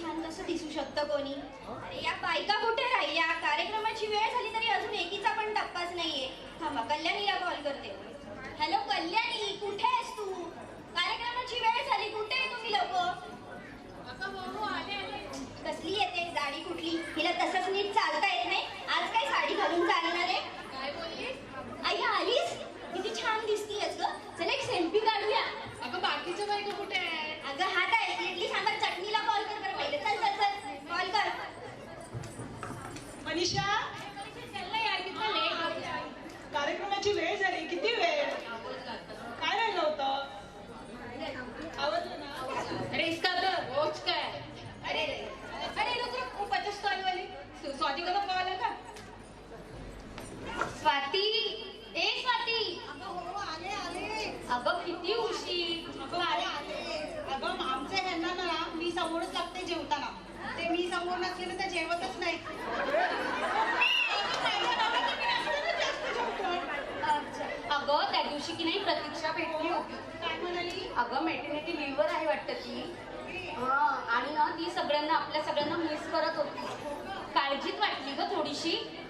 छान कसं दिसू शकतं कोणी? अरे या बायका कुठे राहिल्या? कार्यक्रमाची वेळ झाली तरी अजून एकीचा पण टप्पाच नाहीये. थांबा कल्याणीला कॉल करते. हॅलो कल्याणी कुठे आहेस तू? कार्यक्रमाची वेळ झाली. कुठे आहे तुम्ही लोक? कसली येते? गाडी कुठली? हिला तसंच नीट चालता येत नाही. आज काय साडी घालून चालणार आहे? assistir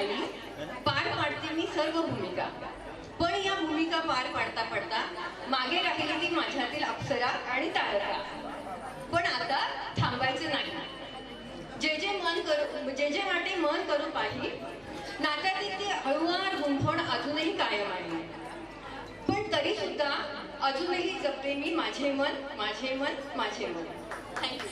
आई पार पाडते मी सर्व भूमिका. पण या भूमिका पार पाडता पडता मागे राहिली ती माझ्यातील अप्सरा आणि तारका. पण आता थांबायचे नाही. जे जे मन करू जे जे वाटे मन करू पाही नात्यातील ती हळुवार गुंफवण अजूनही कायम आहे. पण तरी सुद्धा अजूनही जपते मी माझे मन माझे मन माझे मन. थँक्यू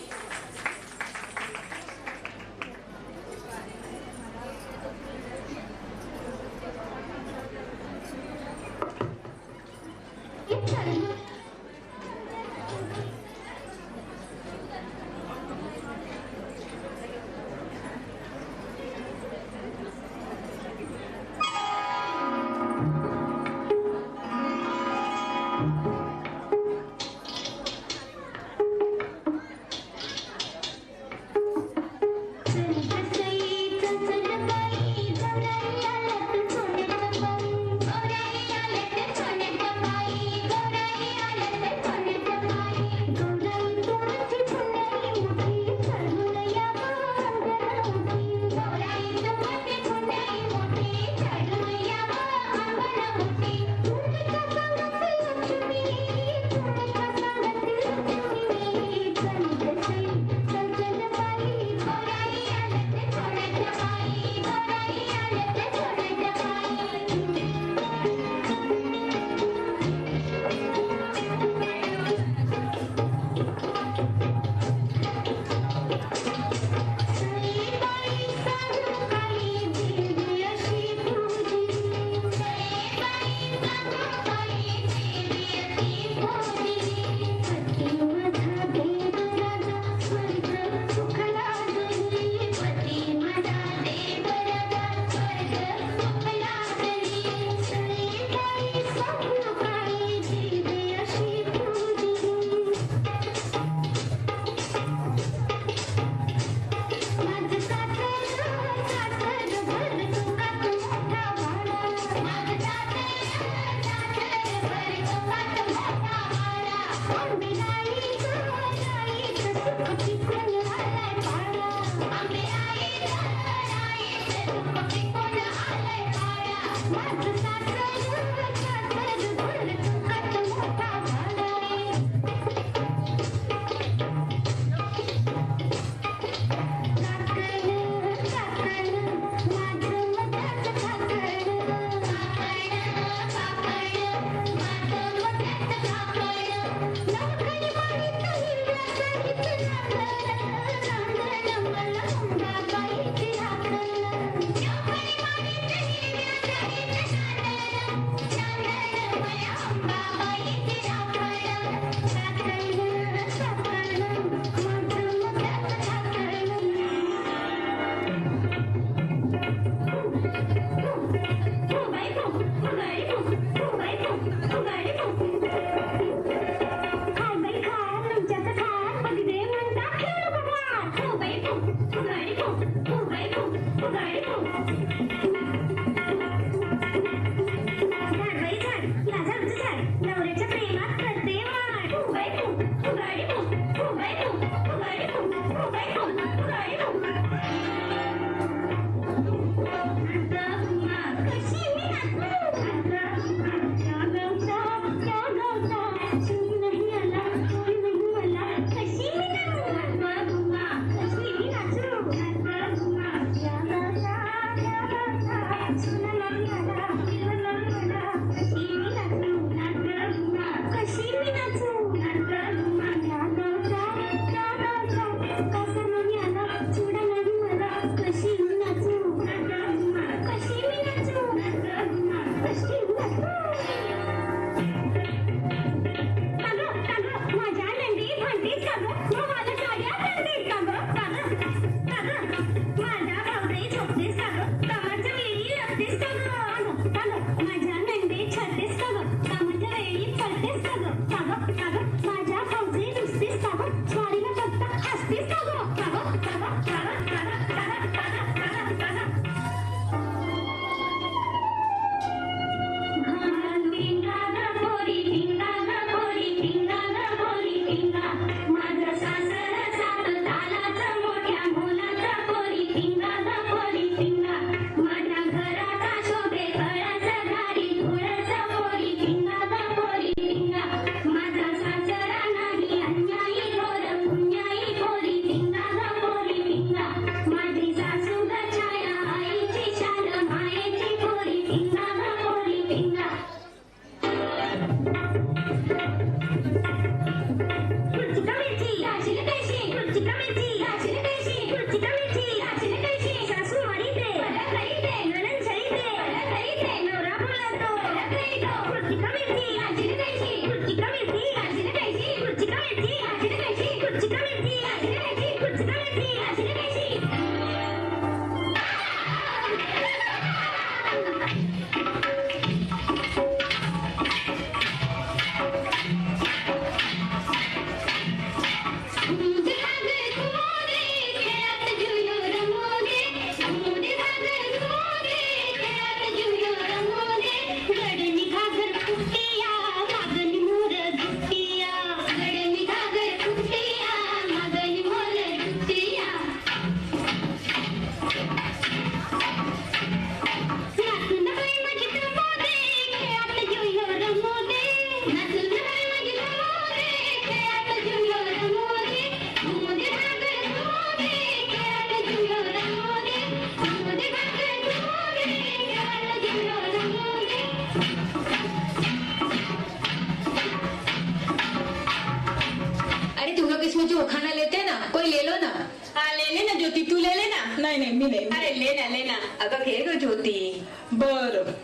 नेहमी नेहमी अरे ले ना ले ना अगं घे ग ज्योती. बर.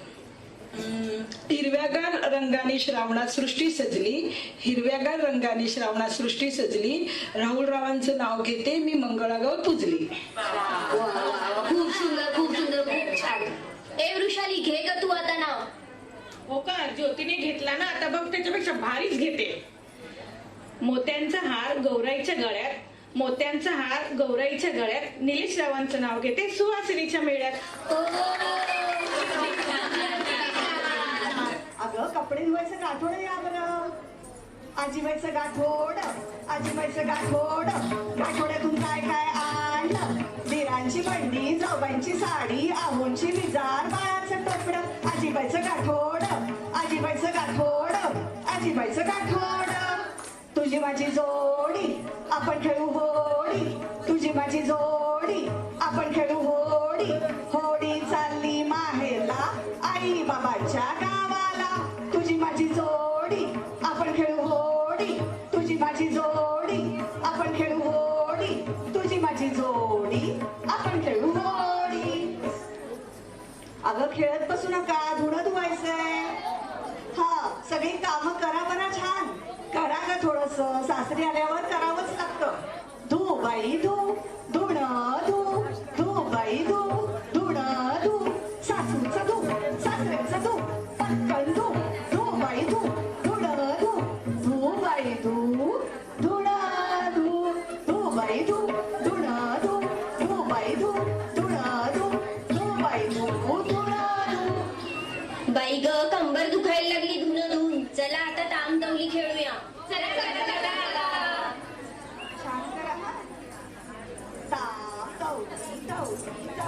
हिरव्यागार रंगाने श्रावणात सृष्टी सजली. हिरव्यागार रंगाने श्रावणात सृष्टी सजली. राहुल रावांचं नाव घेते मी मंगळागौर पुजली. खूप सुंदर खूप सुंदर खूप छान. ए वृषाली घे ग तू आता नाव. हो का? ज्योतीने घेतला ना आता बघ त्याच्यापेक्षा भारीच घेते. मोत्यांचा हार गौराईच्या गळ्यात. मोत्यांचा हार गौराईच्या गळ्यात. निलेश रावांचं नाव घेते सुहासिनीच्या मेळ्यात. अगं कपडे धुवायचं गाठोड या बरं. आजीबाईचं गाठोड आजीबाईचं गाठोड. गाठोड्यातून काय काय आणलं? दिरांची बंडी जाऊबाईंची साडी आहोंची विजार बाळाचं टोपड. आजीबाईचं गाठोड आजीबाईचं गाठोड आजीबाईचं गाठोड. तुझी माझी जोडी आपण खेळू होडी. तुझी माझी जोडी आपण खेळू होडी. होडी चालली माहेरला आई बाबाच्या गावाला. तुझी माझी जोडी आपण खेळू होडी. तुझी माझी जोडी आपण खेळू होडी. तुझी माझी जोडी आपण खेळू होडी. अगं खेळत बसू नका धुणं धुवायचंय. हा सगळी कामं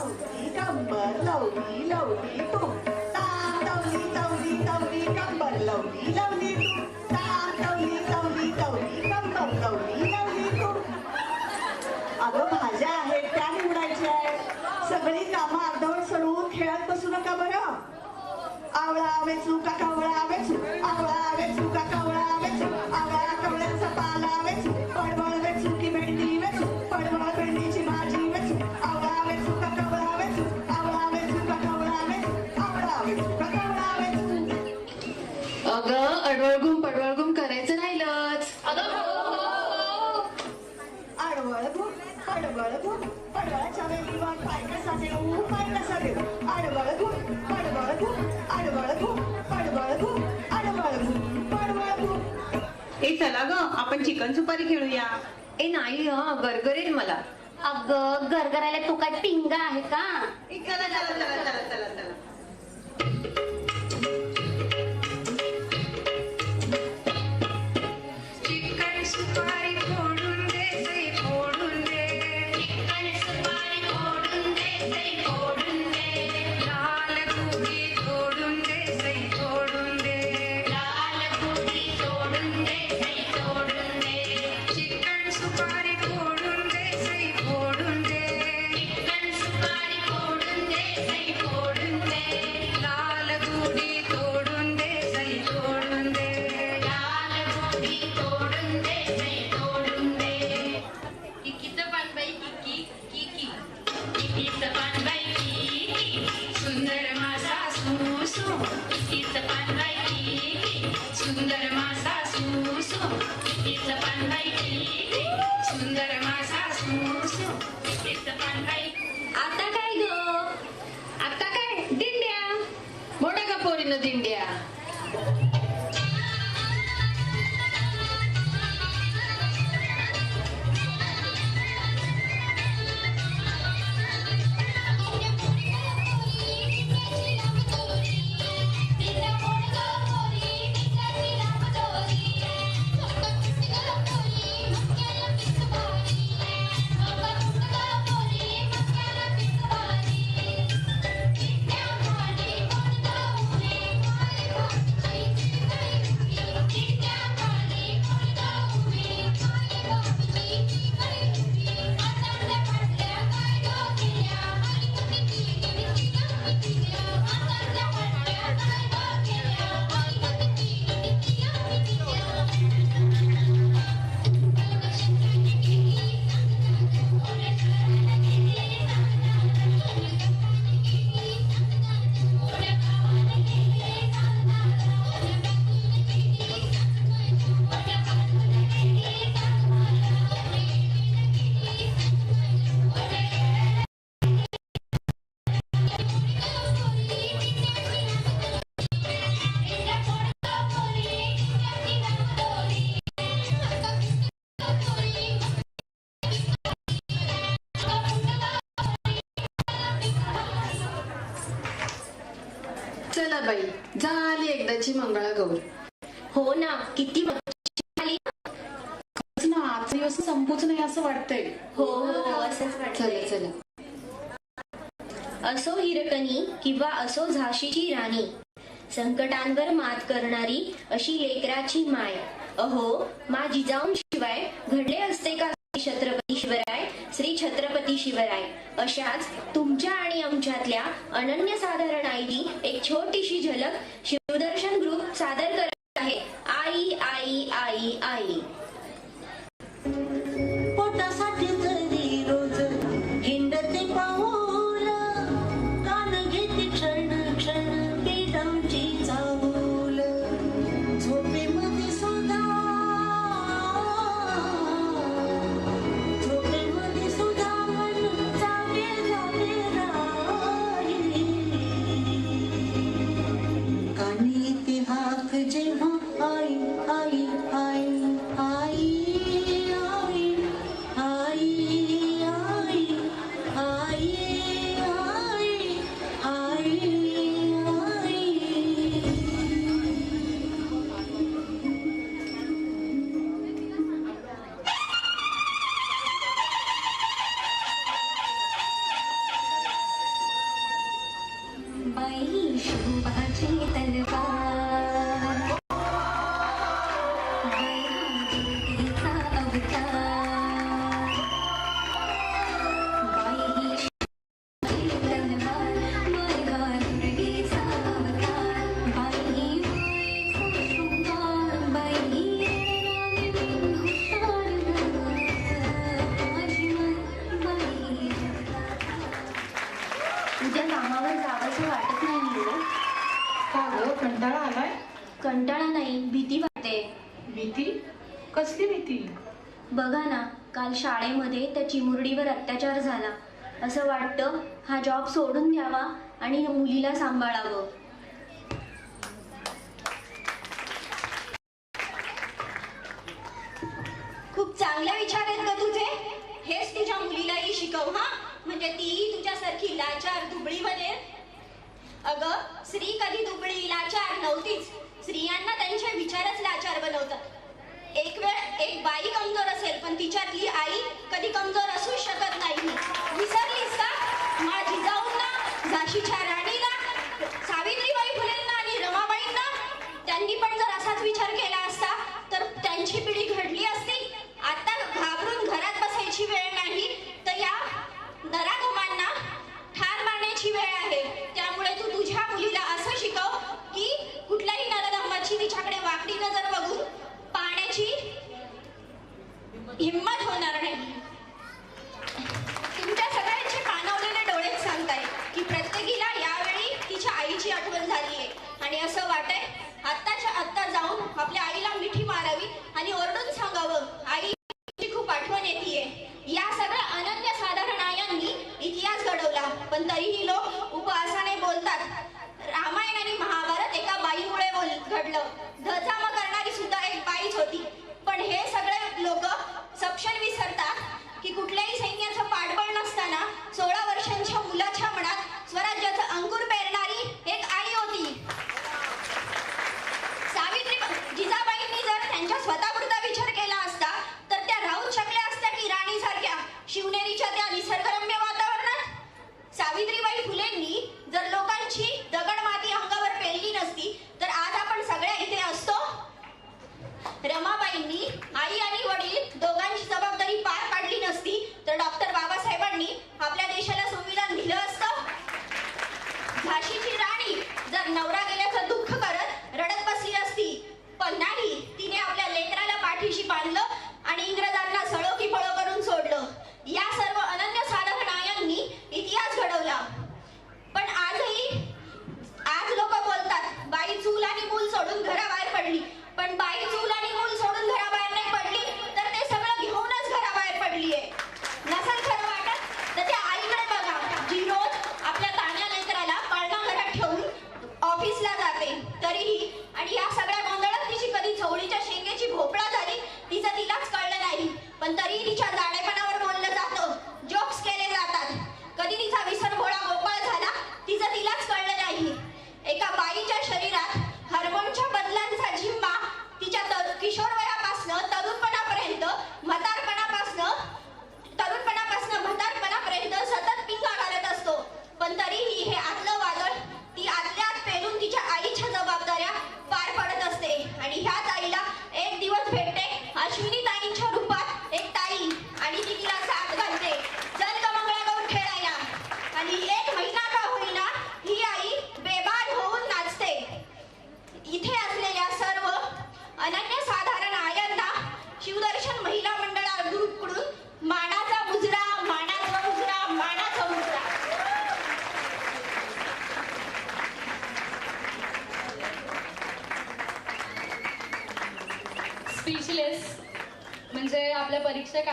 तवली, कंबर लवली लवली तू तवली, तवली, तवली, कंबर लवली लवली तू तवली, तवली, तवली, कंबर लवली लवली तू अगं भाज्या आहेत त्या निवडायच्या आहेत सगळी कामं अर्धवट सोडून खेळत बसू नका बरं आवळा वेचू का कवळा वेचू आवळा अगं अडवळगुम पडवळगुम करायचं राहिलंच पाय कसा देऊ पाय कसा देऊ. ए चला ग आपण चिकन सुपारी खेळूया. ए नाही हा गरगरेल मला. अगं गरगरायला तो काय पिंगा आहे का? ए, चला चला चला चला चला चला. बाई. झाली एकदाची मंगळागौर. हो ना किती मजा आली. ना आजचा दिवस संपूच नाही असं वाटतंय. हो हो असंच चला वाटतंय चला. असो हिरकणी किंवा असो झाशीची राणी संकटांवर मात करणारी अशी लेकराची माय. अहो मा जिजाऊंशिवाय घडले असते का छत्रपती शिवराय श्री छत्रपती शिवराय. अशाच तुमच्या आणि आमच्यातल्या अनन्यसाधारण आईची एक छोटीशी झलक शिवदर्शन ग्रुप सादर करत आहे. आई आई आई आई. भीती? कसली भीती? बघा ना काल शाळेमध्ये त्या चिमुरडीवर अत्याचार झाला. असं वाटतं हा जॉब सोडून द्यावा आणि मुलीला सांभाळावं. खूप चांगला विचार आहेत का तुझे? हेच तुझ्या मुलीलाही शिकव हा? म्हणजे तीही तुझ्यासारखी लाचार दुबळी बनेल अगं स्त्री कधी दुबळी लाचार नव्हतीच. स्त्रियांना त्यांचे विचारच लाचार बनवतात एक वेळ एक बाई कमजोर असेल पण तिच्यातली आई कधी कमजोर असू शकत नाही. विसरलीस का? माझी जाऊन झाशीच्या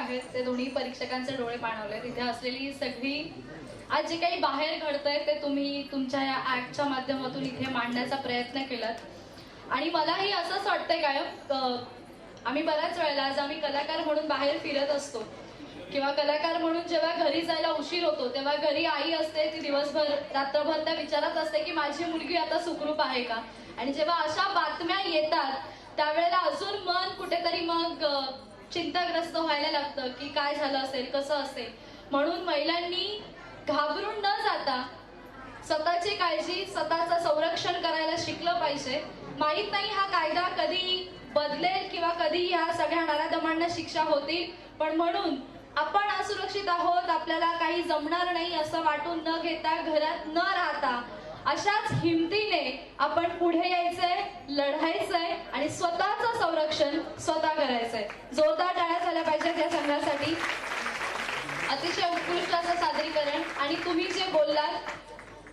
आहेत ते दोन्ही परीक्षकांचे डोळे पाणवले. तिथे असलेली सगळी आज जे काही बाहेर घडतंय ते तुम्ही तुमच्या या ऍक्टच्या माध्यमातून इथे मांडण्याचा प्रयत्न केलात. आणि मलाही असंच वाटतंय काय आम्ही बऱ्याच वेळेला आज आम्ही कलाकार म्हणून बाहेर फिरत असतो. किंवा कलाकार म्हणून जेव्हा घरी जायला उशीर होतो तेव्हा घरी आई असते ती दिवसभर रात्रभर त्या विचारात असते की माझी मुलगी आता सुखरूप आहे का? आणि जेव्हा अशा बातम्या येतात त्यावेळेला अजून मन कुठेतरी मग चिंताग्रस्त व्हायला लागतं की काय झालं असेल कसं असेल. म्हणून महिलांनी घाबरून न जाता स्वतःची काळजी स्वतःचं संरक्षण करायला शिकलं पाहिजे. माहीत नाही हा कायदा कधी बदलेल किंवा कधी ह्या सगळ्या नारादमांना शिक्षा होतील पण म्हणून आपण असुरक्षित आहोत आपल्याला काही जमणार नाही असं वाटून न घेता घरात न राहता अशाच हिमतीने आपण पुढे यायचंय लढायचंय आणि स्वतःचं संरक्षण स्वतः करायचंय. जोरदार टाळ्या झाल्या पाहिजेत या संघासाठी. अतिशय उत्कृष्ट असं सादरीकरण. आणि तुम्ही जे बोललात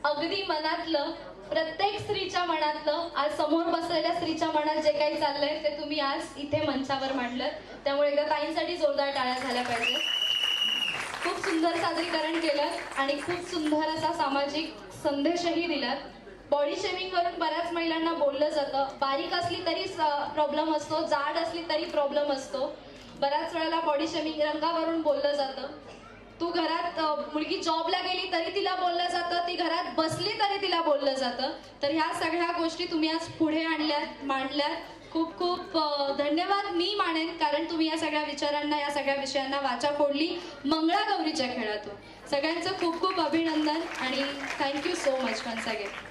अगदी मनातलं प्रत्येक स्त्रीच्या मनातलं आज समोर बसलेल्या स्त्रीच्या मनात जे काही चाललंय ते तुम्ही आज इथे मंचावर मांडलं त्यामुळे एकदा ताईंसाठी जोरदार टाळ्या झाल्या पाहिजे खूप सुंदर सादरीकरण केलं आणि खूप सुंदर असा सामाजिक संदेशही दिलात बॉडी शेमिंग करून बऱ्याच महिलांना बोललं जातं. बारीक असली तरी प्रॉब्लेम असतो. जाड असली तरी प्रॉब्लेम असतो. बऱ्याच वेळेला बॉडी शेमिंग रंगावरून बोललं जातं. तू घरात मुलगी जॉबला गेली तरी तिला बोललं जातं. ती घरात बसली तरी तिला बोललं जातं. तर ह्या सगळ्या गोष्टी तुम्ही आज पुढे आणल्यात मांडल्यात. खूप खूप धन्यवाद. मी मानेन कारण तुम्ही या सगळ्या विचारांना या सगळ्या विषयांना वाचा फोडली. मंगळागौरीच्या खेळातून. सगळ्यांचं खूप खूप अभिनंदन आणि thank you so much once again